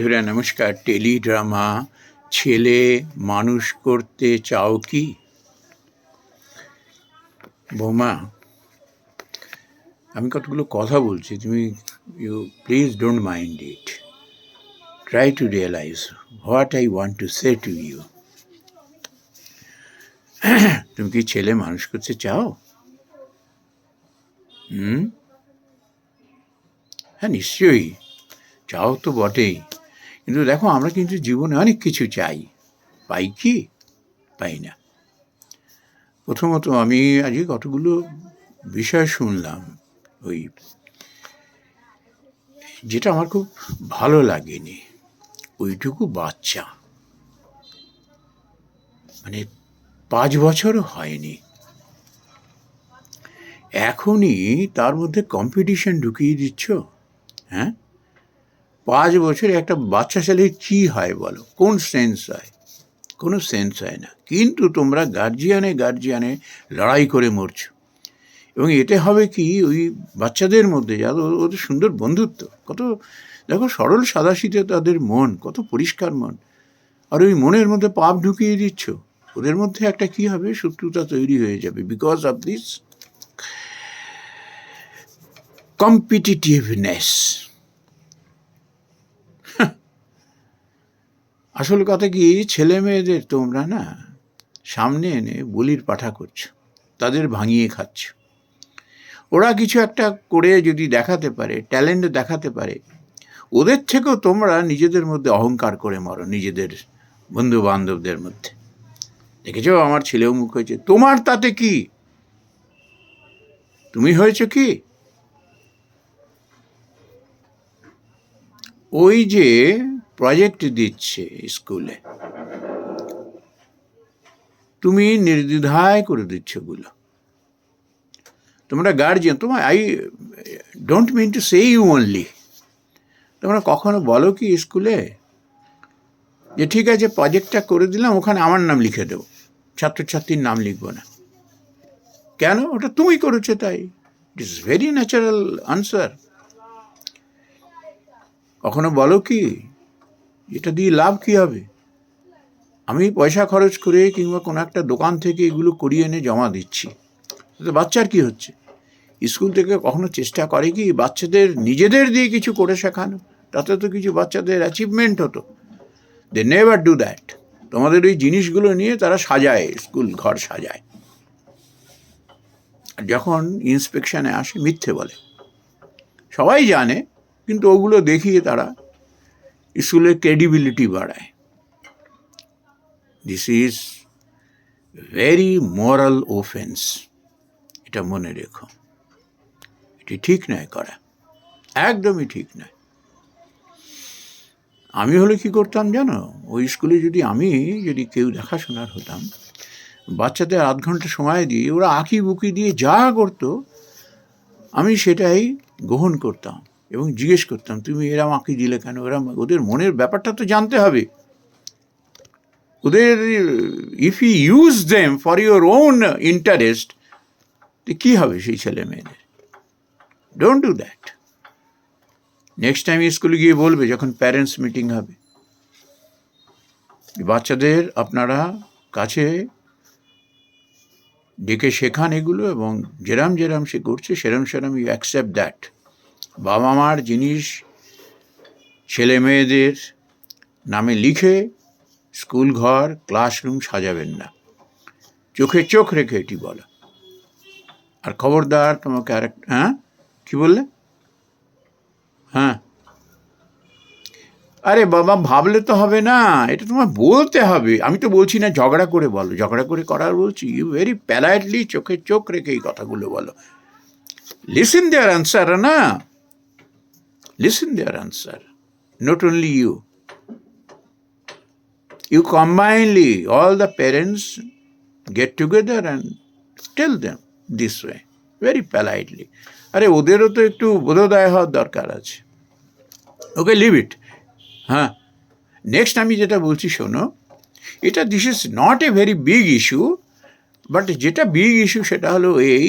বন্ধুরা, নমস্কার। টেলিড্রামা, ছেলে মানুষ করতে চাও কি? বৌমা, আমি কতগুলো কথা বলছি, তুমি you please don't mind it try to realise what I want to say to you তুমি কি ছেলে মানুষ করতে চাও? হুম? হ্যাঁ নিশ্চয়ই। চাও তো বটেই। কিন্তু দেখো, আমরা কিন্তু জীবনে অনেক কিছু চাই। পাই কি? পাই না। প্রথমত আমি আজকে কতগুলো বিষয় শুনলাম ওই, যেটা আমার খুব ভালো লাগেনি। ওইটুকু বাচ্চা। মানে পাঁচ বছরও হয়নি। এখনই তার মধ্যে কম্পিটিশন ঢুকিয়ে দিচ্ছ? হ্যাঁ? পাঁচ বছরে একটা বাচ্চা ছেলের কী হয় বলো? কোন সেন্স হয়? কোনো সেন্স হয় না। কিন্তু তোমরা গার্জিয়ানে গার্জিয়ানে লড়াই করে মরছো। এবং এতে হবে কি? ওই বাচ্চাদের মধ্যে যা ওদের সুন্দর বন্ধুত্ব। কত, দেখো সরল সাদাশীতে তাদের মন, কত পরিষ্কার মন। আর ওই মনের মধ্যে পাপ ঢুকিয়ে দিচ্ছ। ওদের মধ্যে একটা কি হবে? শত্রুতা তৈরি হয়ে যাবে। বিকজ অফ দিস কম্পিটিটিভনেস আসল কথা কি, ছেলে মেয়েদের তোমরা না সামনে এনে বলির পাঠা করছ, তাদের ভাঙিয়ে খাচ্ছ। ওরা কিছু একটা করে যদি দেখাতে পারে, ট্যালেন্ট দেখাতে পারে, ওদের থেকেও তোমরা নিজেদের মধ্যে অহংকার করে মরো, নিজেদের বন্ধু বান্ধবদের মধ্যে। দেখেছ, আমার ছেলেও মুখ হয়েছে। তোমার তাতে কি? তুমি হয়েছে কি? ওই যে প্রজেক্ট দিচ্ছে স্কুলে। তুমি নির্দ্বিধায় করে দিচ্ছ ওগুলো তোমরা গার্জিয়ান তোমার I don't mean to say you only তোমরা কখনো বলো কি স্কুলে? যে ঠিক আছে প্রজেক্টটা করে দিলাম, ওখানে আমার নাম লিখে দেবো। ছাত্রছাত্রীর নাম লিখব না। কেন? ওটা তুমি করেছ তাই। It is very natural answer কখনো বলো কি? এটা দিয়ে লাভ কি হবে? আমি পয়সা খরচ করে কিংবা কোনো একটা দোকান থেকে এগুলো করিয়ে এনে জমা দিচ্ছি। তাতে বাচ্চার কি হচ্ছে? স্কুল থেকে কখনো চেষ্টা করে কি বাচ্চাদের নিজেদের দিয়ে কিছু করে শেখানো? তাতে তো কিছু বাচ্চাদের অ্যাচিভমেন্ট হতো। দে নেভার ডু দ্যাট তোমাদের ওই জিনিসগুলো নিয়ে তারা সাজায়, স্কুল ঘর সাজায়। যখন ইন্সপেকশনে আসে, মিথ্যে বলে। সবাই জানে, কিন্তু ওগুলো দেখিয়ে তারা স্কুলের ক্রেডিবিলিটি বাড়ায়। This is very moral offence এটা মনে রেখো। এটি ঠিক নয় করা। একদমই ঠিক নয় আমি হলে কি করতাম জানো? ওই স্কুলে যদি আমি, যদি কেউ দেখাশোনার হতাম, বাচ্চাদের আধ ঘণ্টা সময় দিয়ে ওরা আঁকি বুকি দিয়ে যা করতো, আমি সেটাই গ্রহণ করতাম। এবং জিজ্ঞেস করতাম, তুমি এরম আঁকি দিলে কেন? এরম ওদের মনের ব্যাপারটা তো জানতে হবে। ওদের if you use them for your own interest কী হবে সেই ছেলে মেয়েদের? Don't do that next time স্কুলে গিয়ে বলবে যখন প্যারেন্টস মিটিং হবে। বাচ্চাদের আপনারা কাছে ডেকে শেখান এগুলো এবং যেরাম যেরাম সে করছে, সেরম সেরম ইউ অ্যাকসেপ্ট দ্যাট বাবা মার জিনিস ছেলে মেয়েদের নামে লিখে স্কুল ঘর, ক্লাসরুম সাজাবেন না। চোখে চোখ রেখে এটি বলো। আর খবরদার তোমাকে আর হ্যাঁ? কি বললে? হ্যাঁ। আরে বাবা, ভাবলে তো হবে না, এটা তোমার বলতে হবে। আমি তো বলছি না ঝগড়া করে বলো, ঝগড়া করে করার বলছি। ইউ ভেরি প্যালাইটলি চোখে চোখ রেখে এই কথাগুলো বলো। লিসেন দেয়ার আনসার না listen their answer not only you you combinedly, all the parents get together and tell them this way, very politely. আরে ওদেরও তো একটু বোধোদয় হওয়ার দরকার আছে। ওকে লিভ ইট হ্যাঁ। নেক্সট আমি যেটা বলছি শোনো। এটা this is not a very big issue but যেটা বিগ ইস্যু সেটা হলো এই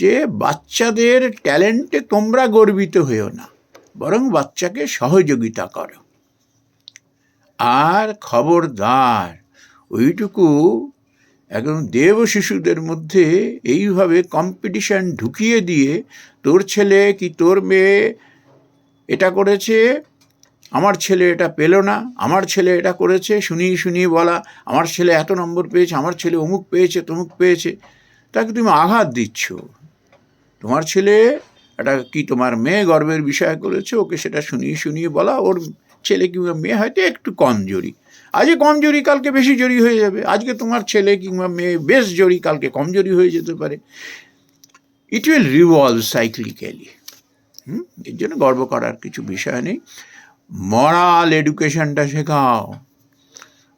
যে বাচ্চাদের ট্যালেন্টে তোমরা গর্বিত হয়েও না। বরং বাচ্চাকে সহযোগিতা করো। আর খবরদার, ওইটুকু একদম দেব শিশুদের মধ্যে এইভাবে কম্পিটিশন ঢুকিয়ে দিয়ে, তোর ছেলে কি তোর মেয়ে এটা করেছে? আমার ছেলে এটা পেল না, আমার ছেলে এটা করেছে, শুনিয়ে শুনিয়ে বলা, আমার ছেলে এত নম্বর পেয়েছে, আমার ছেলে অমুক পেয়েছে, তমুক পেয়েছে। তাকে তুমি আঘাত দিচ্ছ। তোমার ছেলে এটা কি তোমার মেয়ে গর্বের বিষয় করেছে? ওকে সেটা শুনিয়ে শুনিয়ে বলা। ওর ছেলে কিংবা মেয়ে হয়তো একটু কমজোরি আজকে কমজোরি কালকে বেশি জোরি হয়ে যাবে। আজকে তোমার ছেলে কিংবা মেয়ে বেশ জোরি কালকে কমজোরি হয়ে যেতে পারে। It will revolve cyclically hmm? এর জন্য গর্ব করার কিছু বিষয় নেই। মরাল এডুকেশনটা শেখাও।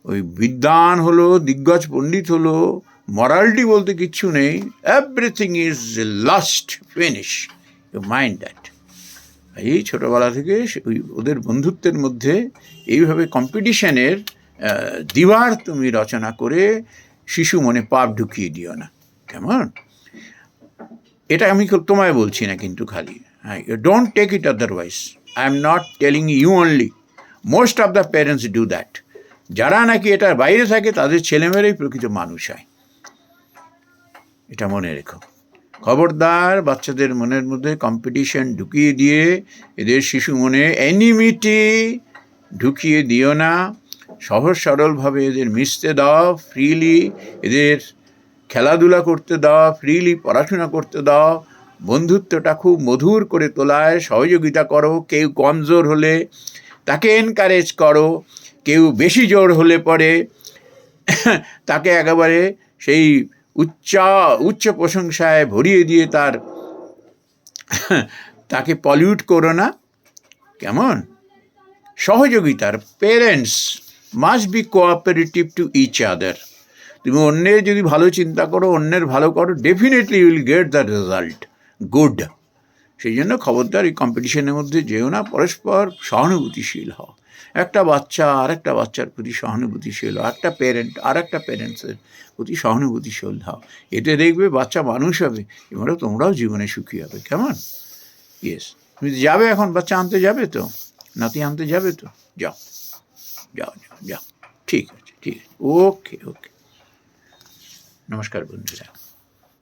ওই বিদ্যান হলো, দিগ্গজ পণ্ডিত হলো মরালিটি বলতে কিচ্ছু নেই। Everything is last finish you mind that এই ছোটোবেলা থেকে ওদের বন্ধুত্বের মধ্যে এইভাবে কম্পিটিশনের দিবার তুমি রচনা করে শিশু মনে পাপ ঢুকিয়ে দিও না। কেমন? এটা আমি তোমায় বলছি না কিন্তু খালি। হ্যাঁ you don't take it otherwise I am not telling you only most of the parents do that যারা নাকি এটার বাইরে থাকে, তাদের ছেলেমেয়েরাই প্রকৃত মানুষ হয়। এটা মনে রেখো। খবরদার বাচ্চাদের মনের মধ্যে কম্পিটিশন ঢুকিয়ে দিয়ে, এদের শিশু মনে অ্যানিমিটি ঢুকিয়ে দিও না। সহজ সরলভাবে এদের মিশতে দাও ফ্রিলি এদের খেলাধুলা করতে দাও ফ্রিলি পড়াশোনা করতে দাও। বন্ধুত্বটা খুব মধুর করে তোলায়, সহযোগিতা করো, কেউ কমজোর হলে তাকে এনকারেজ করো, কেউ বেশি জোর হলে পরে তাকে একেবারে সেই উচ্চ উচ্চ প্রশংসায় ভরিয়ে দিয়ে তার, তাকে পলিউট করো না। কেমন? সহযোগিতার parents must be cooperative to each other তুমি অন্যের যদি ভালো চিন্তা করো, অন্যের ভালো করো definitely will get the result good সেই জন্য খবরদার এই কম্পিটিশনের মধ্যে যেও না, পরস্পর সহানুভূতিশীল হও। একটা বাচ্চা আর একটা বাচ্চার প্রতি সহানুভূতিশীল একটা প্যারেন্ট আর একটা প্যারেন্টসের প্রতি সহানুভূতিশীল হও। এতে দেখবে বাচ্চা মানুষ হবে, এবারে তোমরাও জীবনে সুখী হবে, কেমন? ইয়েস তুমি যাবে এখন, বাচ্চা আনতে যাবে তো? নাতি আনতে যাবে তো? যাও। যাও যাও যাও। ঠিক আছে ঠিক আছে। ওকে ওকে নমস্কার বন্ধুরা।